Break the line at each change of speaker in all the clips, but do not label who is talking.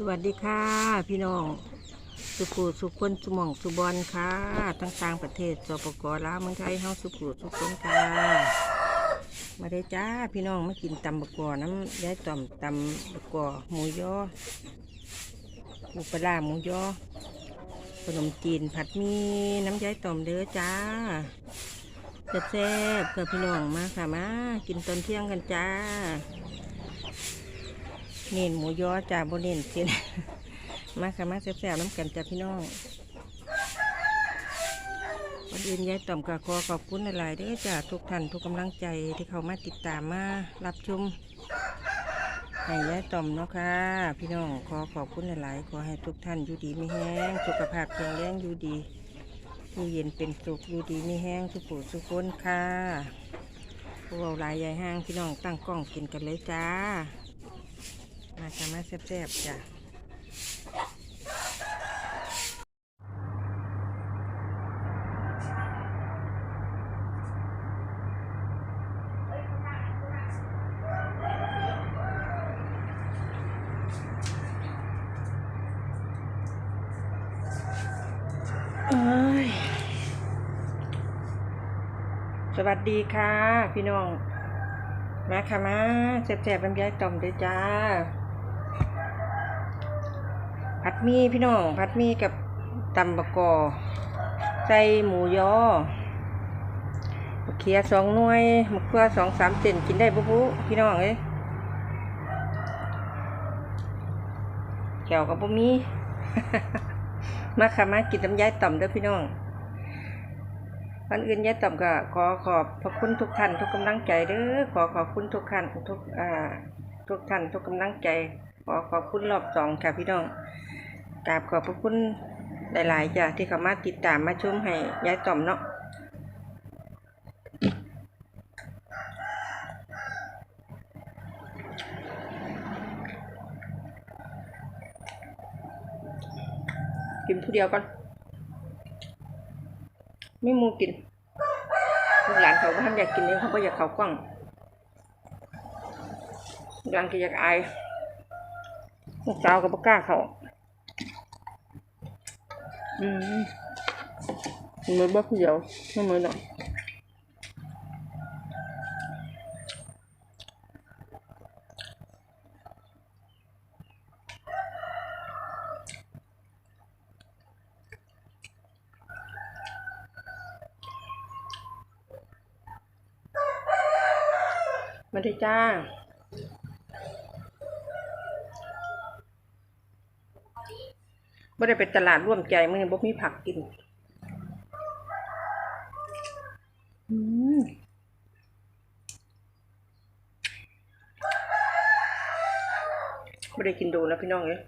สวัสดีค่ะ พี่น้อง สุภูสุคนสุหมองสุบอลค่ะทั้งต่างประเทศสปกลาวเมืองไทยเฮาสุภูสุคนค่ะ มาได้จ้าพี่น้องมากินตำบกกอน้ำยายต่อมตำบกกอหมูยอหมูปลาร้าหมูยอขนมจีนผัดหมีน้ำยายต่อมเด้อจ้าแซ่บๆกับพี่น้องมาค่ะมากินตอนเที่ยงกันจ้า เน้นหมูยอจ้าบเน้นเส้นมาค่ะมาแซ่บๆน้ำกันจ้าพี่น้องวันอื่นยายต่อมกะขอขอบคุณหลายๆด้อจ้าทุกท่านทุกกำลังใจที่เขามาติดตามมารับชมให้ยายต่อมเนาะค่ะ พี่น้องขอขอบคุณหลายๆขอให้ทุกท่านอยู่ดีไม่แห้งสุขภาพแข็งแรงอยู่ดีมีเย็นเป็นสุขอยู่ดีไม่แห้งสุขสุขคนค่ะพวกเราหลายใหญ่ห้างพี่น้องตั้งกล้องกินกันเลยจ้า มาค่ะมาแซ่บๆจ้ะเอ้ยสวัสดีค่ะ พี่น้อง มาค่ะมาแซ่บๆลำไยต่อมเด้อจ้า ผัดมีพี่น้องผัดมีกับตำบะกอใส่หมูยอเขียสองหน่วยมะเขือสองสามเซนกินได้ปุ๊บพี่น้องเอ้ยแขวกับปุ๊มีมาค่ะมากินน้ำยายต่อมเด้อพี่น้องวันอื่นยายต่อมก็ขอขอบพระคุณทุกท่านทุกกำลังใจเด้อขอขอบคุณทุกท่านทุกอ่าทุกท่านทุกกำลังใจขอขอบคุณรอบสองค่ะพี่น้อง กราบขอบพระคุณหลาย ๆ จ้ะที่เขามาติดตามมาชมให้ยายต่อมเนาะกินผู้เดียวก่อน ไม่มูกินลูกหลานเขาก็ทำอยากกินเองเขาก็อยากเขากว้างกหลานก็อยากอายลูกสาวก็บ่กล้าเขา อืมเหมือนบ่ผู้เดียวไม่เหมือนหรอกมาได้จ้า บ่ได้ไปตลาดร่วมใจมื้อบ่มีผักกิน อืมบ่ได้กินดูนะพี่น้องเอ้ย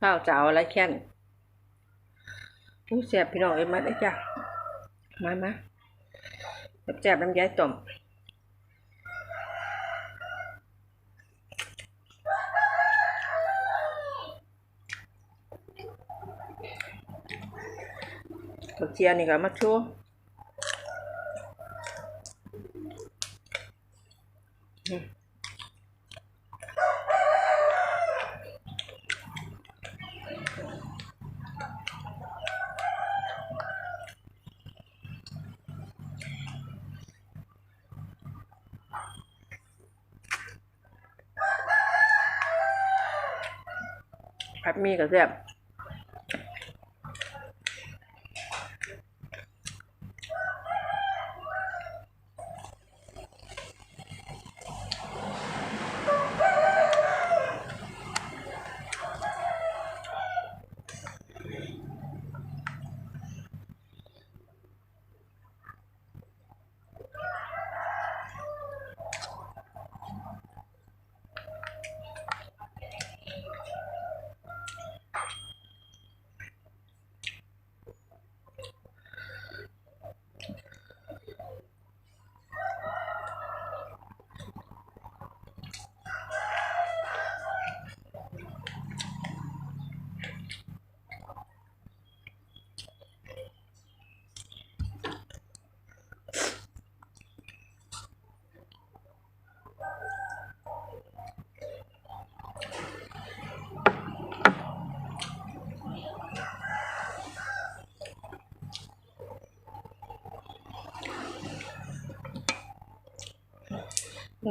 ข้าวเจ้าอะไรแค่นอู้แซ่บพี่น้องเอ้ยมาได้จ้ะมามาแซ่บน้ำยายต้มผักเจียนี่ก็มาโชว์อืม ผัดห มีก็แซ่บ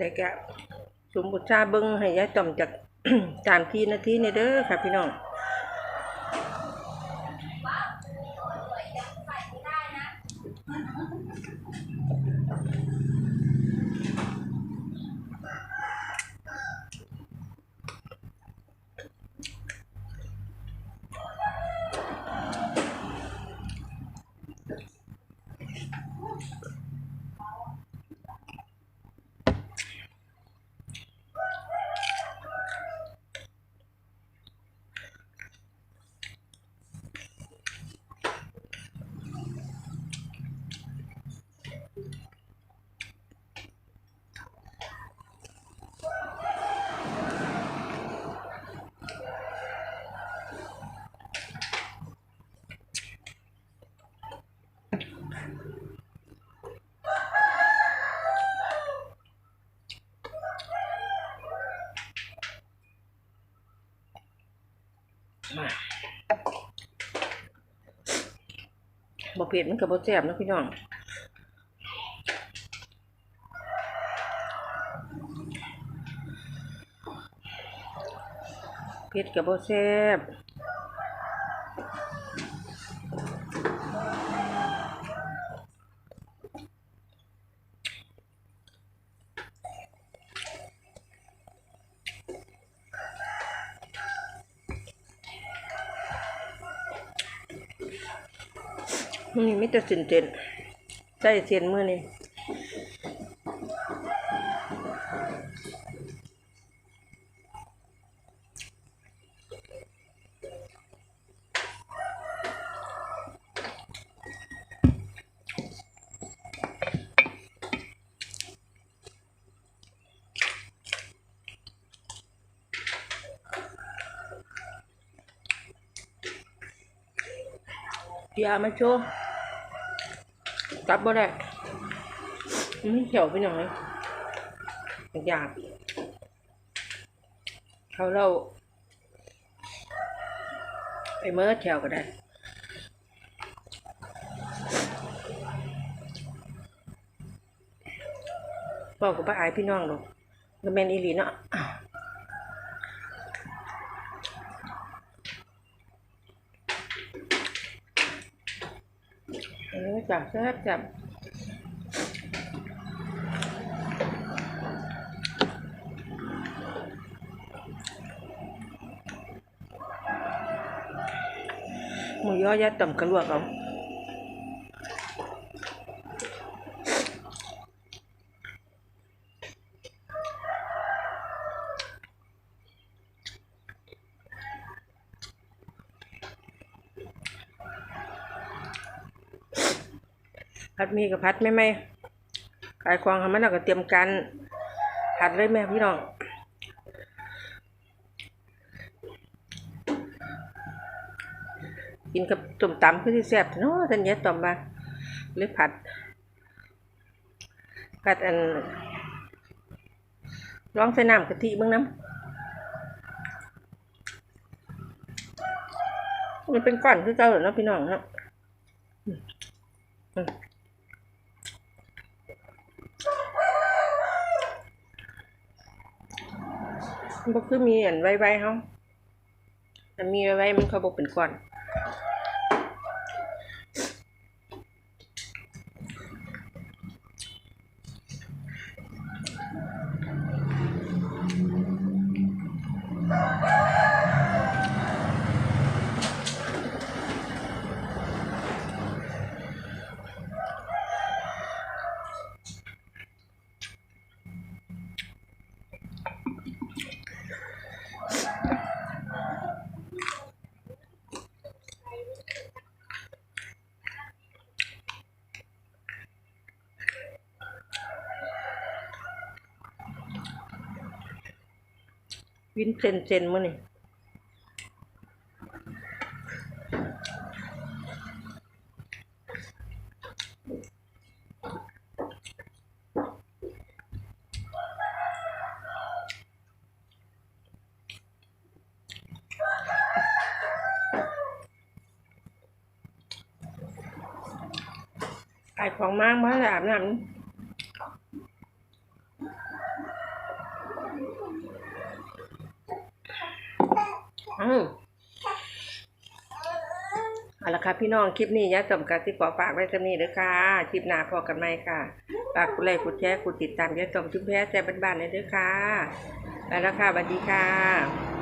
ได้แกะสมบุชาเบิ้งให้ยายต่อมจาก สามทีนาทีนี่เด้อค่ะพี่น้อง มาบ่เผ็ดมันก็บ่แซ่บนะพี่น้องเผ็ดก็บ่แซ่บ นี่มีแต่เส้นใส่เส้นมือนี้อย่ามาโชว์ กับบ่ได้มันไม่เขียวไปหน่อยอยากเขาเราไปเมื่อแถวก็ได้บอกกับป้าอายพี่น้องหรอกก็แมนอีหลีเนาะ เออ จับแซ่บจับหมูยอยัดต่ำกระลวกเอา ผัดมีกับผัดไม่ไม่ขายควางทำมันแล้วก็เตรียมการผัดเลยแม่พี่น้องกินกับตุ่มตำคือที่แซ่บเนาะท่านยายต่อมาหรือผัด ผัดอันร้องใส่น้ำกะทิบ้างน้ำมันเป็นก้อนคือเก่าเหรอเนาะพี่น้องเนาะ อืมอืมมันก็คือมีอันไว้ๆเขาแต่มีไว้ๆมันเขาบอกเป็นก้อน วินเซนเซนมื้อนี่ขายของมากมาแล้วอาบน้ำ ค่ะพี่น้องคลิปนี้ยะจอมกับที่ขอฝากไว้จำนี้เลยค่ะคลิปหน้าพอกันไหมค่ะฝากกดไลค์กดแชร์กดติดตามยะจอมชุมแพ้ใจบ้านๆเลยเด้อค่ะไปแล้วค่ะสวัสดีค่ะ